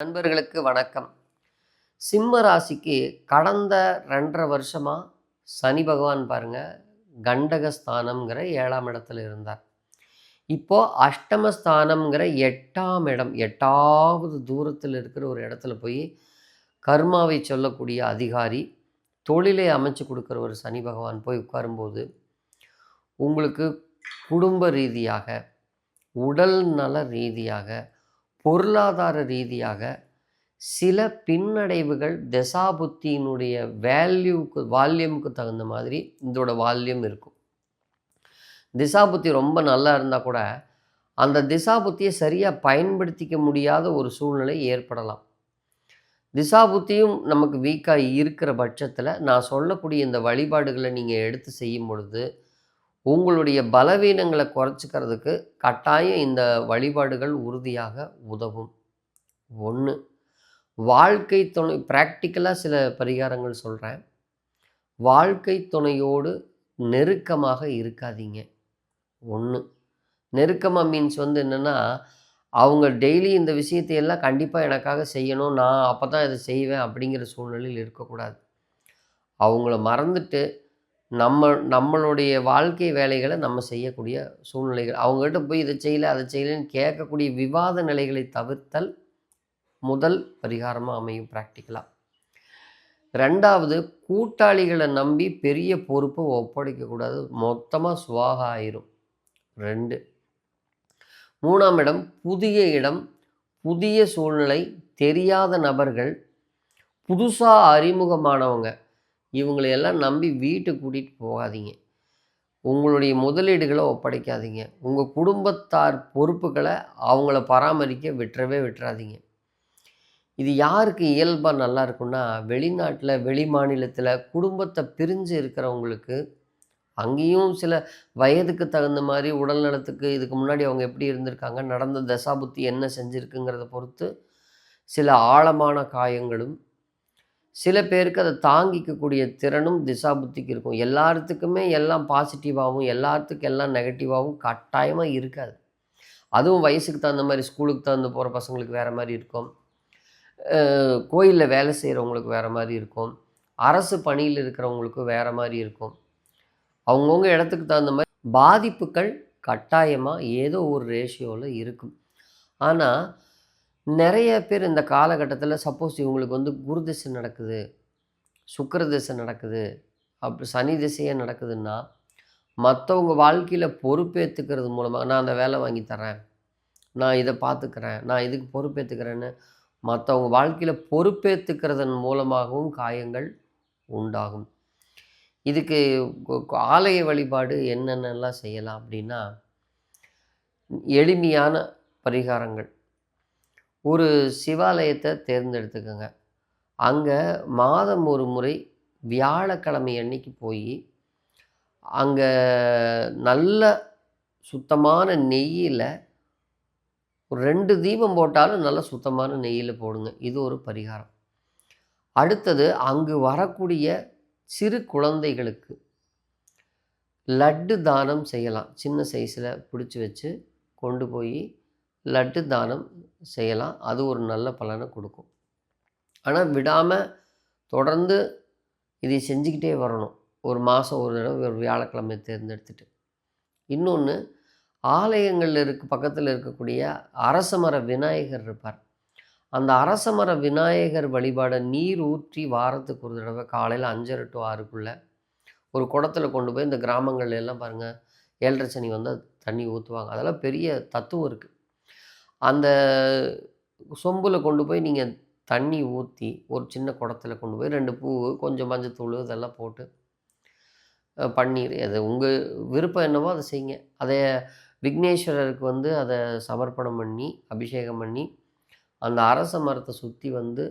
நண்பர்களுக்கு வணக்கம். சிம்ம ராசிக்கு கடந்த ரெண்டரை வருஷமாக சனி பகவான் பாருங்கள் கண்டகஸ்தானம்ங்கிற ஏழாம் இடத்துல இருந்தார். இப்போது அஷ்டமஸ்தானம்ங்கிற எட்டாம் இடம் எட்டாவது தூரத்தில் இருக்கிற ஒரு இடத்துல போய் கர்மாவை சொல்லக்கூடிய அதிகாரி தொழிலை அமைச்சு கொடுக்குற ஒரு சனி பகவான் போய் உட்காரும்போது உங்களுக்கு குடும்ப ரீதியாக உடல் நல ரீதியாக பொருளாதார ரீதியாக சில பின்னடைவுகள் தசாபுத்தியினுடைய வேல்யூக்கு வால்யூமுக்கு தகுந்த மாதிரி இதோட வால்யூம் இருக்கும். திசாபுத்தி ரொம்ப நல்லா இருந்தால் கூட அந்த திசாபுத்தியை சரியாக பயன்படுத்திக்க முடியாத ஒரு சூழ்நிலை ஏற்படலாம். திசாபுத்தியும் நமக்கு வீக்காக இருக்கிற பட்சத்தில் நான் சொல்லக்கூடிய இந்த வழிபாடுகளை நீங்கள் எடுத்து செய்யும் பொழுது உங்களுடைய பலவீனங்களை குறைச்சிக்கிறதுக்கு கட்டாயம் இந்த வழிபாடுகள் உறுதியாக உதவும். ஒன்று வாழ்க்கை துணை ப்ராக்டிக்கலாக சில பரிகாரங்கள் சொல்கிறேன் வாழ்க்கை துணையோடு நெருக்கமாக இருக்காதீங்க. ஒன்று நெருக்கமாக மீன்ஸ் வந்து என்னென்னா அவங்க டெய்லி இந்த விஷயத்தையெல்லாம் கண்டிப்பாக எனக்காக செய்யணும் நான் அப்போ தான் இதை செய்வேன் அப்படிங்கிற சூழ்நிலையில் இருக்கக்கூடாது. அவங்கள மறந்துட்டு நம்ம நம்மளுடைய வாழ்க்கை வேலைகளை நம்ம செய்யக்கூடிய சூழ்நிலைகள். அவங்ககிட்ட போய் இதை செய்யலை அதை செய்யலைன்னு கேட்கக்கூடிய விவாத நிலைகளை தவிர்த்தல் முதல் பரிகாரமாக அமையும் ப்ராக்டிக்கலாக ரெண்டாவது கூட்டாளிகளை நம்பி பெரிய பொறுப்பை ஒப்படைக்கக்கூடாது. மொத்தமாக சுவாக ஆயிரும். ரெண்டு மூணாம் இடம் புதிய இடம் புதிய சூழ்நிலை தெரியாத நபர்கள் புதுசாக அறிமுகமானவங்க. இவங்களையெல்லாம் நம்பி வீட்டுக்கு கூட்டிகிட்டு போகாதீங்க. உங்களுடைய முதலீடுகளை ஒப்படைக்காதீங்க. உங்கள் குடும்பத்தார் பொறுப்புகளை அவங்கள பராமரிக்க விட்டுறவே விட்டுறாதீங்க. இது யாருக்கு இயல்பாக நல்லா இருக்குன்னா வெளிநாட்டில் வெளி மாநிலத்தில் குடும்பத்தை பிரிஞ்சு இருக்கிறவங்களுக்கு அங்கேயும் சில வயதுக்கு தகுந்த மாதிரி உடல் நலத்துக்கு இதுக்கு முன்னாடி அவங்க எப்படி இருந்திருக்காங்க நடந்த தசாபுத்தி என்ன செஞ்சுருக்குங்கிறத பொறுத்து சில ஆழமான காயங்களும் சில பேருக்கு அதை தாங்கிக்கக்கூடிய திறனும் திசாபுத்திக்கு இருக்கும். எல்லாத்துக்குமே எல்லாம் பாசிட்டிவாகவும் எல்லாத்துக்கும் எல்லாம் நெகட்டிவாகவும் கட்டாயமாக இருக்காது. அதுவும் வயசுக்கு தகுந்த மாதிரி ஸ்கூலுக்கு தகுந்த போகிற பசங்களுக்கு வேறு மாதிரி இருக்கும். கோயிலில் வேலை செய்கிறவங்களுக்கு வேறு மாதிரி இருக்கும். அரசு பணியில் இருக்கிறவங்களுக்கு வேறு மாதிரி இருக்கும். அவங்கவுங்க இடத்துக்கு தகுந்த மாதிரி பாதிப்புகள் கட்டாயமாக ஏதோ ஒரு ரேஷியோவில் இருக்கும். ஆனால் நிறைய பேர் இந்த காலகட்டத்தில் சப்போஸ் இவங்களுக்கு வந்து குரு திசை நடக்குது சுக்கர திசை நடக்குது அப்படி சனி திசையே நடக்குதுன்னா மற்றவங்க வாழ்க்கையில் பொறுப்பேற்றுக்கிறது மூலமாக நான் அந்த வேலை வாங்கி தரேன் நான் இதை பார்த்துக்கிறேன் நான் இதுக்கு பொறுப்பேற்றுக்கிறேன்னு மற்றவங்க வாழ்க்கையில் பொறுப்பேற்றுக்கிறதன் மூலமாகவும் காயங்கள் உண்டாகும். இதுக்கு ஆலய வழிபாடு என்னென்னலாம் செய்யலாம் அப்படின்னா எளிமையான பரிகாரங்கள். ஒரு சிவாலயத்தை தேர்ந்தெடுத்துக்கோங்க. அங்கே மாதம் ஒரு முறை வியாழக்கிழமை அன்னைக்கு போய் அங்கே நல்ல சுத்தமான நெய்யில் ஒரு ரெண்டு தீபம் போட்டாலும் நல்ல சுத்தமான நெய்யில் போடுங்க. இது ஒரு பரிகாரம். அடுத்தது அங்கு வரக்கூடிய சிறு குழந்தைகளுக்கு லட்டு தானம் செய்யலாம். சின்ன சைஸில் பிடிச்சி வச்சு கொண்டு போய் லட்டு தானம் செய்யலாம். அது ஒரு நல்ல பலனை கொடுக்கும். ஆனால் விடாமல் தொடர்ந்து இதை செஞ்சுக்கிட்டே வரணும். ஒரு மாதம் ஒரு தடவை ஒரு வியாழக்கிழமை தேர்ந்தெடுத்துட்டு. இன்னொன்று ஆலயங்களில் இருக்க பக்கத்தில் இருக்கக்கூடிய அரசமர விநாயகர் இருப்பார். அந்த அரசமர விநாயகர் வழிபாடை நீர் ஊற்றி வாரத்துக்கு ஒரு தடவை காலையில் அஞ்சரை டு ஆறுக்குள்ளே ஒரு குடத்தில் கொண்டு போய் இந்த கிராமங்கள்ல எல்லாம் பாருங்கள் ஏழரை சனி வந்து தண்ணி ஊற்றுவாங்க அதெல்லாம் பெரிய தத்துவம் இருக்குது அந்த சொம்பில் கொண்டு போய் நீங்கள் தண்ணி ஊற்றி ஒரு சின்ன குடத்தில் கொண்டு போய் ரெண்டு பூ கொஞ்சம் மஞ்சத்தூள் இதெல்லாம் போட்டு பன்னீர் அது உங்கள் விருப்பம் என்னவோ அதை செய்யுங்க. அதை விக்னேஸ்வரருக்கு வந்து அதை சமர்ப்பணம் பண்ணி அபிஷேகம் பண்ணி அந்த அரச மரத்தை சுற்றி வந்து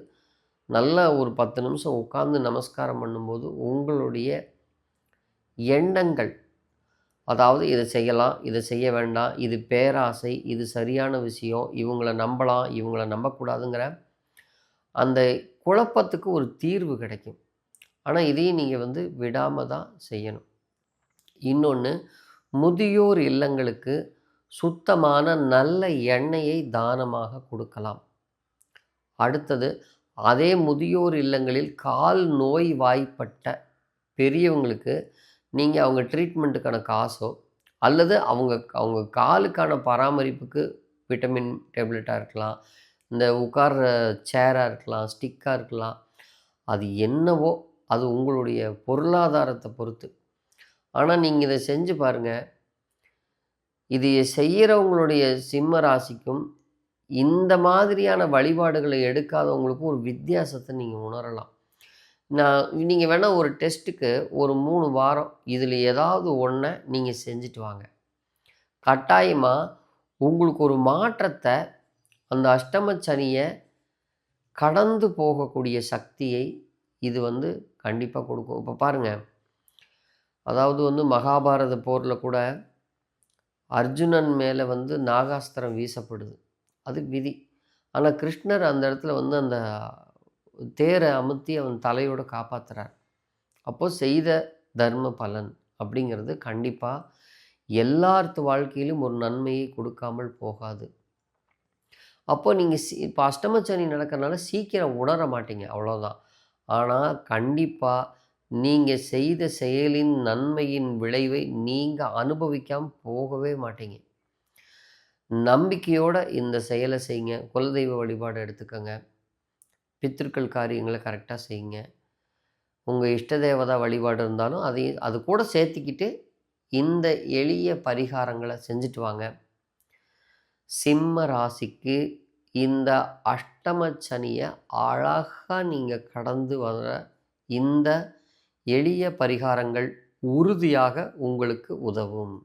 நல்லா ஒரு பத்து நிமிஷம் உட்காந்து நமஸ்காரம் பண்ணும்போது உங்களுடைய எண்ணங்கள் அதாவது இதை செய்யலாம் இதை செய்ய வேண்டாம் இது பேராசை இது சரியான விஷயம் இவங்கள நம்பலாம் இவங்கள நம்பக்கூடாதுங்கிற அந்த குழப்பத்துக்கு ஒரு தீர்வு கிடைக்கும். ஆனால் இதையும் நீங்கள் வந்து விடாமல் தான் செய்யணும். இன்னொன்று முதியோர் இல்லங்களுக்கு சுத்தமான நல்ல எண்ணெயை தானமாக கொடுக்கலாம். அடுத்தது அதே முதியோர் இல்லங்களில் கால் நோய் வாய்ப்பட்ட பெரியவங்களுக்கு நீங்கள் அவங்க ட்ரீட்மெண்ட்டுக்கான காசோ அல்லது அவங்க அவங்க காலுக்கான பராமரிப்புக்கு விட்டமின் டேப்லெட்டாக இருக்கலாம் இந்த உட்கார்ற சேராக இருக்கலாம் ஸ்டிக்காக இருக்கலாம் அது என்னவோ அது உங்களுடைய பொருளாதாரத்தை பொறுத்து. ஆனால் நீங்கள் இதை செஞ்சு பாருங்கள் இது செய்கிறவங்களுடைய சிம்ம ராசிக்கும் இந்த மாதிரியான வழிபாடுகளை எடுக்காதவங்களுக்கும் ஒரு வித்தியாசத்தை நீங்கள் உணரலாம். நான் நீங்கள் வேணால் ஒரு டெஸ்ட்டுக்கு ஒரு மூணு வாரம் இதில் ஏதாவது ஒன்றை நீங்கள் செஞ்சுட்டு வாங்க. கட்டாயமாக உங்களுக்கு ஒரு மாற்றத்தை அந்த அஷ்டம சனியை கடந்து போகக்கூடிய சக்தியை இது வந்து கண்டிப்பாக கொடுக்கும். இப்போ பாருங்கள் அதாவது வந்து மகாபாரத போரில் கூட அர்ஜுனன் மேலே வந்து நாகாஸ்திரம் வீசப்படுது. அது விதி. ஆனால் கிருஷ்ணர் அந்த இடத்துல வந்து அந்த தேரை அமுத்தி அவன் தலையோடு காப்பாற்றுறார் அப்போது செய்த தர்ம பலன் அப்படிங்கிறது கண்டிப்பாக எல்லார்த்து வாழ்க்கையிலும் ஒரு நன்மையை கொடுக்காமல் போகாது. அப்போ நீங்கள் சீ இப்போ அஷ்டமச்சனி நடக்கிறனால சீக்கிரம் உணர மாட்டீங்க அவ்வளோதான் ஆனால் கண்டிப்பாக நீங்கள் செய்த செயலின் நன்மையின் விளைவை நீங்கள் அனுபவிக்காமல் போகவே மாட்டீங்க. நம்பிக்கையோடு இந்த செயலை செய்யுங்க குலதெய்வ வழிபாடு எடுத்துக்கோங்க. பித்திருக்கள் காரியங்களை கரெக்டாக செய்யுங்க. உங்கள் இஷ்ட தேவதா வழிபாடு இருந்தாலும் அதையும் அது கூட சேர்த்திக்கிட்டு இந்த எளிய பரிகாரங்களை செஞ்சுட்டு வாங்க. சிம்ம ராசிக்கு இந்த அஷ்டம சனியை அழகாக நீங்கள் கடந்து வர இந்த எளிய பரிகாரங்கள் உறுதியாக உங்களுக்கு உதவும்.